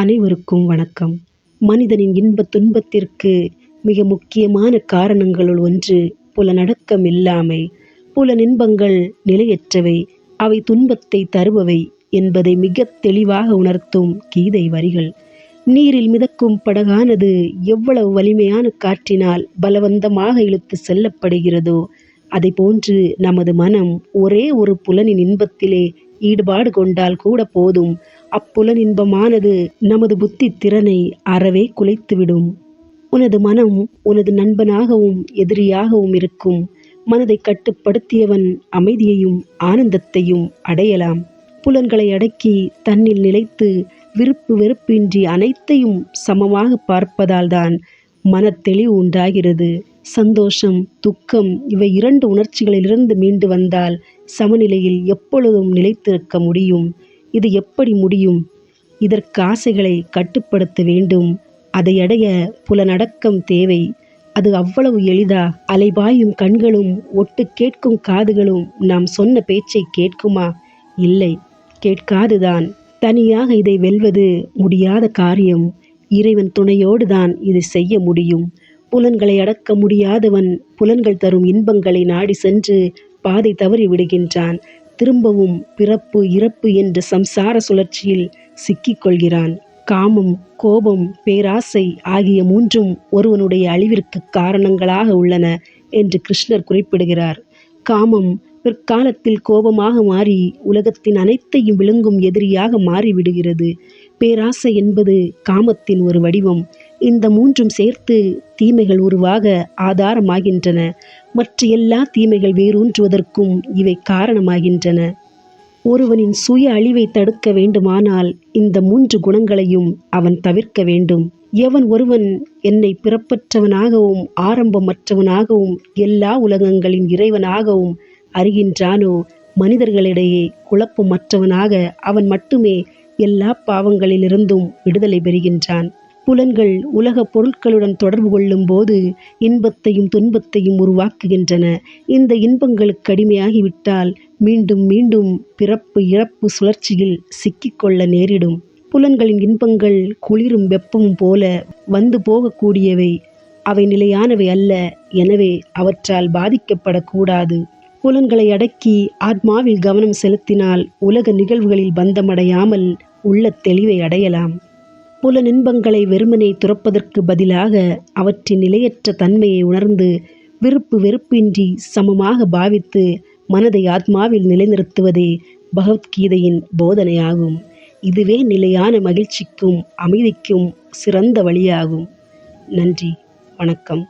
அனைவருக்கும் வணக்கம். மனிதனின் இன்பத் துன்பத்திற்கு மிக முக்கியமான காரணங்களுள் ஒன்று புலனடக்கம் இல்லாமை. புலனின்பங்கள் நிலையற்றவை அவை துன்பத்தை தருபவை என்பதை மிகத் தெளிவாக உணர்த்தும் கீதை வரிகள். நீரில் மிதக்கும் படகானது எவ்வளவு வலிமையான காற்றினால் பலவந்தமாக இழுத்து செல்லப்படுகிறதோ அதைப்போன்று நமது மனம் ஒரே ஒரு புலனின் இன்பத்திலே ஈடுபாடு கொண்டால் கூட போதும். அப்புலன் இன்பமானது நமது புத்தி திறனை அறவே குலைத்துவிடும். உனது மனம் உனது நண்பனாகவும் எதிரியாகவும் இருக்கும். மனதை கட்டுப்படுத்தியவன் அமைதியையும் ஆனந்தத்தையும் அடையலாம். புலன்களை அடக்கி தன்னில் நிலைத்து விருப்பு வெறுப்பின்றி அனைத்தையும் சமமாக பார்ப்பதால்தான் மனத்தெளிவு உண்டாகிறது. சந்தோஷம் துக்கம் இவை இரண்டு உணர்ச்சிகளிலிருந்து மீண்டு வந்தால் சமநிலையில் எப்பொழுதும் நிலைத்திருக்க முடியும். இது எப்படி முடியும்? இதற்கு ஆசைகளை கட்டுப்படுத்த வேண்டும். அதை அடைய புலனடக்கம் தேவை. அது அவ்வளவு எளிதா? அலைபாயும் கண்களும் ஒட்டு கேட்கும் காதுகளும் நாம் சொன்ன பேச்சை கேட்குமா? இல்லை கேட்காதுதான். தனியாக இதை வெல்வது முடியாத காரியம். இறைவன் துணையோடு தான் இதை செய்ய முடியும். புலன்களை அடக்க முடியாதவன் புலன்கள் தரும் இன்பங்களை நாடி சென்று பாதை தவறி விடுகின்றான். திரும்பவும் பிறப்பு இறப்பு என்ற சம்சார சுழற்சியில் சிக்கிக்கொள்கிறான். காமம் கோபம் பேராசை ஆகிய மூன்றும் ஒருவனுடைய அழிவிற்கு காரணங்களாக உள்ளன என்று கிருஷ்ணர் குறிப்பிடுகிறார். காமம் பிற்காலத்தில் கோபமாக மாறி உலகத்தின் அனைத்தையும் விழுங்கும் எதிரியாக மாறிவிடுகிறது. பேராசை என்பது காமத்தின் ஒரு வடிவம். இந்த மூன்றும் சேர்த்து தீமைகள் உருவாக ஆதாரமாகின்றன. மற்ற எல்லா தீமைகள் வேரூன்றுவதற்கும் இவை காரணமாகின்றன. ஒருவனின் சுய அழிவை தடுக்க வேண்டுமானால் இந்த மூன்று குணங்களையும் அவன் தவிர்க்க வேண்டும். எவன் ஒருவன் என்னை பிறப்பற்றவனாகவும் ஆரம்பமற்றவனாகவும் எல்லா உலகங்களின் இறைவனாகவும் அறிகின்றானோ மனிதர்களிடையே குழப்பமற்றவனாக அவன் மட்டுமே எல்லா பாவங்களிலிருந்தும் விடுதலை பெறுகின்றான். புலன்கள் உலக பொருட்களுடன் தொடர்பு கொள்ளும் போது இன்பத்தையும் துன்பத்தையும் உருவாக்குகின்றன. இந்த இன்பங்களுக்கு அடிமையாகிவிட்டால் மீண்டும் மீண்டும் பிறப்பு இறப்பு சுழற்சியில் சிக்கிக்கொள்ள நேரிடும். புலன்களின் இன்பங்கள் குளிரும் வெப்பமும் போல வந்து போகக்கூடியவை. அவை நிலையானவை அல்ல எனவே அவற்றால் பாதிக்கப்படக்கூடாது. புலன்களை அடக்கி ஆத்மாவில் கவனம் செலுத்தினால் உலக நிகழ்வுகளில் பந்தமடையாமல் உள்ள தெளிவை அடையலாம். புல இன்பங்களை வெறுமனே துறப்பதற்கு பதிலாக அவற்றின் நிலையற்ற தன்மையை உணர்ந்து விருப்பு வெறுப்பின்றி சமமாக பாவித்து மனதை ஆத்மாவில் நிலைநிறுத்துவதே பகவத்கீதையின் போதனையாகும். இதுவே நிலையான மகிழ்ச்சிக்கும் அமைதிக்கும் சிறந்த வழியாகும். நன்றி வணக்கம்.